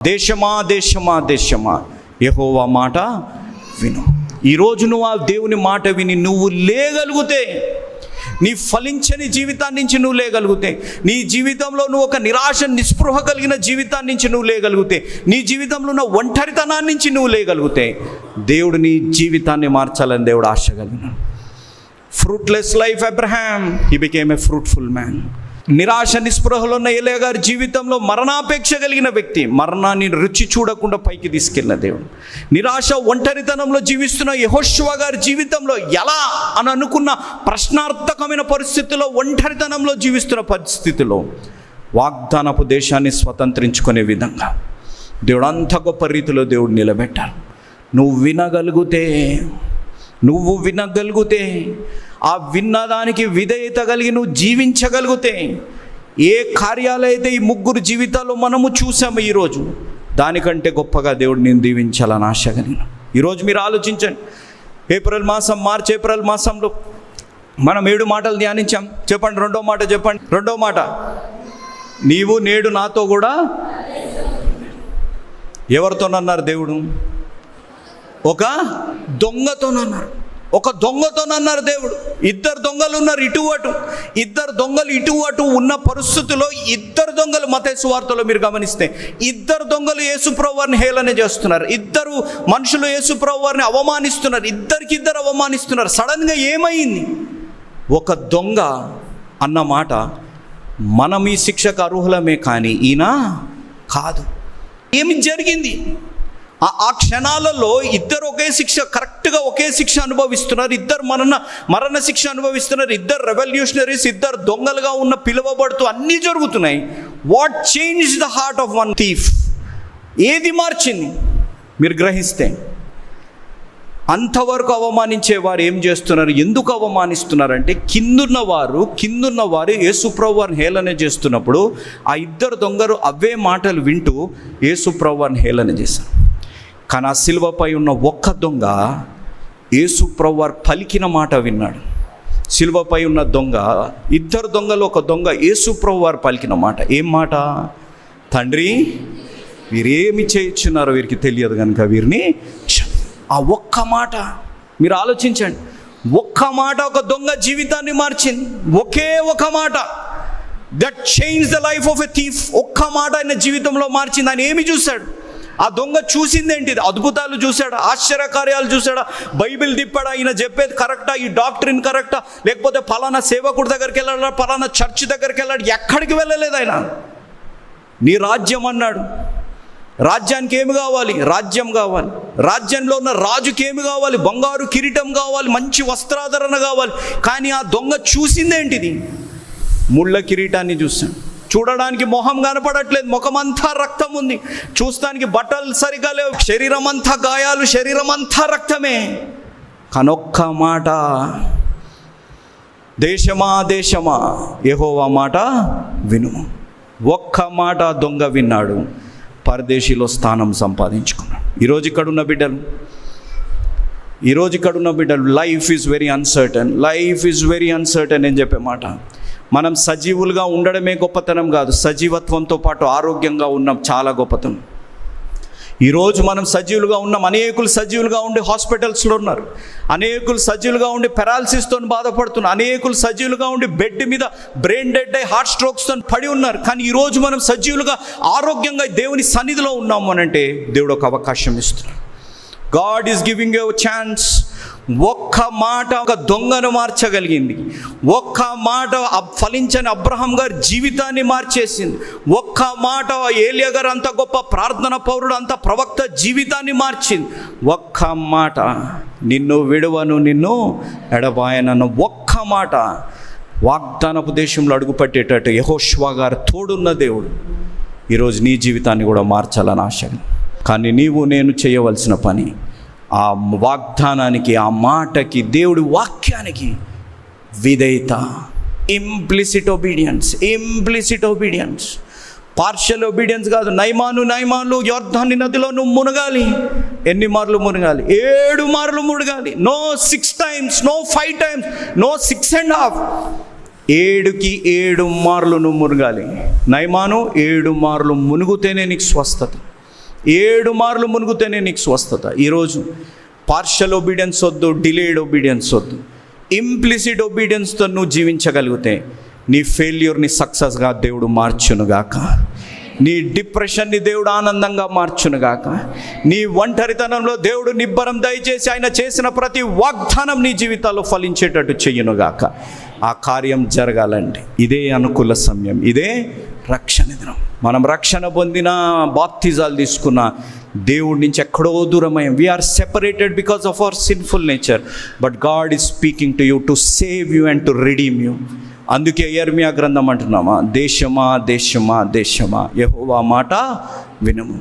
దేశమా దేశమా దేశమా? యహోవా మాట విను. ఈరోజు నువ్వు ఆ దేవుని మాట విని నువ్వు లేగలిగితే నీ ఫలించని జీవితాన్ని నుంచి నువ్వు లేగలిగితే నీ జీవితంలో నువ్వు ఒక నిరాశ నిస్పృహ కలిగిన జీవితాన్ని నుంచి నువ్వు లేగలిగితే నీ జీవితంలో ఉన్న ఒంటరితనాన్ని నుంచి నువ్వు లేగలిగితే దేవుడు నీ జీవితాన్ని మార్చాలని దేవుడు ఆశ కలిగిన fruitless life Abraham he became a fruitful man నిరాశ నిస్పృహలో ఉన్న ఏలే గారి జీవితంలో మరణాపేక్ష కలిగిన వ్యక్తి మరణాన్ని రుచి చూడకుండా పైకి తీసుకెళ్ళిన దేవుడు. నిరాశ ఒంటరితనంలో జీవిస్తున్న యహోశివ గారి జీవితంలో ఎలా అని అనుకున్న ప్రశ్నార్థకమైన పరిస్థితిలో ఒంటరితనంలో జీవిస్తున్న పరిస్థితిలో వాగ్దానపు దేశాన్ని స్వతంత్రించుకునే విధంగా దేవుడు అంత గొప్ప రీతిలో దేవుడు నిలబెట్టారు. నువ్వు వినగలిగితే నువ్వు వినగలిగితే ఆ విన్నదానికి విధేయత కలిగి నువ్వు జీవించగలిగితే ఏ కార్యాలైతే ఈ ముగ్గురు జీవితాల్లో మనము చూసాము ఈరోజు దానికంటే గొప్పగా దేవుడు నేను దీవించాలని ఆశ కలిగిన ఈరోజు మీరు ఆలోచించండి. ఏప్రిల్ మాసం మార్చ్ ఏప్రిల్ మాసంలో మనం ఏడు మాటలు ధ్యానించాం. చెప్పండి రెండో మాట చెప్పండి. రెండో మాట నీవు నేడు నాతో కూడా ఎవరితోనన్నారు దేవుడు? ఒక దొంగతోనన్నారు. ఒక దొంగతోనన్నారు దేవుడు. ఇద్దరు దొంగలు ఉన్నారు ఇటు అటు. ఇద్దరు దొంగలు ఇటు అటు ఉన్న పరిస్థితుల్లో ఇద్దరు దొంగలు మతేసు వార్తలో మీరు గమనిస్తే ఇద్దరు దొంగలు యేసుప్రవ్వారిని హేళన చేస్తున్నారు. ఇద్దరు మనుషులు యేసుప్రవ్వారిని అవమానిస్తున్నారు. ఇద్దరికి ఇద్దరు అవమానిస్తున్నారు. సడన్గా ఏమైంది? ఒక దొంగ అన్న మాట మనం ఈ శిక్షకు అర్హులమే కానీ ఈయన కాదు. ఏమి జరిగింది? ఆ- ఆ క్షణాలలో ఇద్దరు ఒకే శిక్ష కరెక్ట్గా ఒకే శిక్ష అనుభవిస్తున్నారు. ఇద్దరు మరణ మరణ శిక్ష అనుభవిస్తున్నారు. ఇద్దరు రెవల్యూషనరీస్ ఇద్దరు దొంగలుగా ఉన్న పిలువబడుతూ అన్నీ జరుగుతున్నాయి. What change the heart of one thief ఏది మార్చింది? మీరు గ్రహిస్తే. అంతవరకు అవమానించే వారు ఏం చేస్తున్నారు? ఎందుకు అవమానిస్తున్నారంటే కిందున్న వారు కిందున్న వారు యేసుప్రభు హేళన చేస్తున్నప్పుడు ఆ ఇద్దరు దొంగలు అవే మాటలు వింటూ యేసుప్రభు హేళన చేశారు. కానీ ఆ శిలువపై ఉన్న ఒక్క దొంగ యేసు ప్రవ్వారు పలికిన మాట విన్నాడు. శిలువపై ఉన్న దొంగ ఇద్దరు దొంగలు ఒక దొంగ యేసు వారు పలికిన మాట. ఏం మాట? తండ్రి వీరేమి చేయించున్నారో వీరికి తెలియదు కనుక వీరిని ఆ ఒక్క మాట మీరు ఆలోచించండి. ఒక్క మాట ఒక దొంగ జీవితాన్ని మార్చింది. ఒకే ఒక మాట. That change the life of a thief ఒక్క మాట ఆయన జీవితంలో మార్చింది. ఆయన ఏమి చూశాడు? ఆ దొంగ చూసిందేంటిది అద్భుతాలు చూశాడా? ఆశ్చర్యకార్యాలు చూశాడా? బైబిల్ తిప్పాడా? ఈయన చెప్పేది కరెక్టా? ఈ డాక్టరీన్ కరెక్టా? లేకపోతే ఫలానా సేవకుడి దగ్గరికి వెళ్ళాడా? ఫలానా చర్చ్ దగ్గరికి వెళ్ళాడు? ఎక్కడికి వెళ్ళలేదు ఆయన. నీ రాజ్యం అన్నాడు. రాజ్యానికి ఏమి కావాలి? రాజ్యం కావాలి. రాజ్యంలో ఉన్న రాజుకి ఏమి కావాలి? బంగారు కిరీటం కావాలి. మంచి వస్త్రాధరణ కావాలి. కానీ ఆ దొంగ చూసిందేంటిది? ముళ్ళ కిరీటాన్ని చూశాను చూడడానికి మొహం కనపడట్లేదు. ముఖమంతా రక్తం ఉంది. చూస్తానికి బట్టలు సరిగా లేవు. శరీరం అంతా గాయాలు శరీరం అంతా రక్తమే. కనొక్క మాట. దేశమా దేశమా? ఏహోవా మాట విను. ఒక్క మాట దొంగ విన్నాడు. పరదేశీలో స్థానం సంపాదించుకున్నాడు. ఈరోజు ఇక్కడ ఉన్న బిడ్డలు. ఈరోజు ఇక్కడ ఉన్న బిడ్డలు. Life is very uncertain life is very uncertain అని చెప్పే మాట. మనం సజీవులుగా ఉండడమే గొప్పతనం కాదు. సజీవత్వంతో పాటు ఆరోగ్యంగా ఉన్నాం. చాలా గొప్పతనం. ఈరోజు మనం సజీవులుగా ఉన్నాం. అనేకులు సజీవులుగా ఉండి హాస్పిటల్స్లో ఉన్నారు. అనేకులు సజీవులుగా ఉండి పెరాలసిస్తో బాధపడుతున్నారు. అనేకులు సజీవులుగా ఉండి బెడ్ మీద బ్రెయిన్ డెడ్ అయి హార్ట్ స్ట్రోక్స్తో పడి ఉన్నారు. కానీ ఈరోజు మనం సజీవులుగా ఆరోగ్యంగా దేవుని సన్నిధిలో ఉన్నాము అని అంటే దేవుడు ఒక అవకాశం ఇస్తున్నాడు. God is giving a chance ఒక్క మాట ఒక దొంగను మార్చగలిగింది. ఒక్క మాట ఫలించని అబ్రహం గారి జీవితాన్ని మార్చేసింది. ఒక్క మాట ఏలియా గారు అంత గొప్ప ప్రార్థన పౌరుడు అంత ప్రవక్త జీవితాన్ని మార్చింది. ఒక్క మాట నిన్ను విడువను నిన్ను ఎడబాయనను ఒక్క మాట వాగ్దానపు దేశంలో అడుగుపెట్టేటట్టు యహోష్వా గారు తోడున్న దేవుడు. ఈరోజు నీ జీవితాన్ని కూడా మార్చాలని ఆశ. కానీ నీవు నేను చేయవలసిన పని ఆ వాగ్దానానికి ఆ మాటకి దేవుడి వాక్యానికి విధేయత. Implicit obedience implicit obedience partial obedience కాదు. నైమాను నైమాన్లు యోర్ధాని నదిలో నువ్వు మునగాలి. ఎన్ని మార్లు మునగాలి? ఏడు మార్లు మునగాలి. No six times no five times no six and half ఏడుకి ఏడు మార్లు నువ్వు మునగాలి. నైమాను ఏడు మార్లు మునుగుతేనే నీకు స్వస్థత. ఏడు మార్లు మునుగుతేనే నీకు స్వస్థత. ఈరోజు పార్షల్ ఒబీడియన్స్ వద్దు డిలేడ్ ఒబీడియన్స్ వద్దు. ఇంప్లిసిడ్ ఒబీడియన్స్తో నువ్వు జీవించగలిగితే నీ ఫెయిల్యూర్ని సక్సెస్గా దేవుడు మార్చునుగాక. నీ డిప్రెషన్ని దేవుడు ఆనందంగా మార్చునుగాక. నీ ఒంటరితనంలో దేవుడు నిబ్బరం దయచేసి ఆయన చేసిన ప్రతి వాగ్దానం నీ జీవితాల్లో ఫలించేటట్టు చెయ్యునుగాక ఆ కార్యం జరగాలండి. ఇదే అనుకూల సమయం. ఇదే రక్షణ దినం. మనం రక్షణ పొందిన బాప్తిజాలు తీసుకున్న దేవుడి నుంచి ఎక్కడో దూరమయ్యాం we're separated because of our sinful nature but God is speaking to you to save you and to redeem you అందుకే ఎర్మియా గ్రంథం అంటున్నామా? దేశమా దేశమా దేశమా? యహోవా మాట వినము.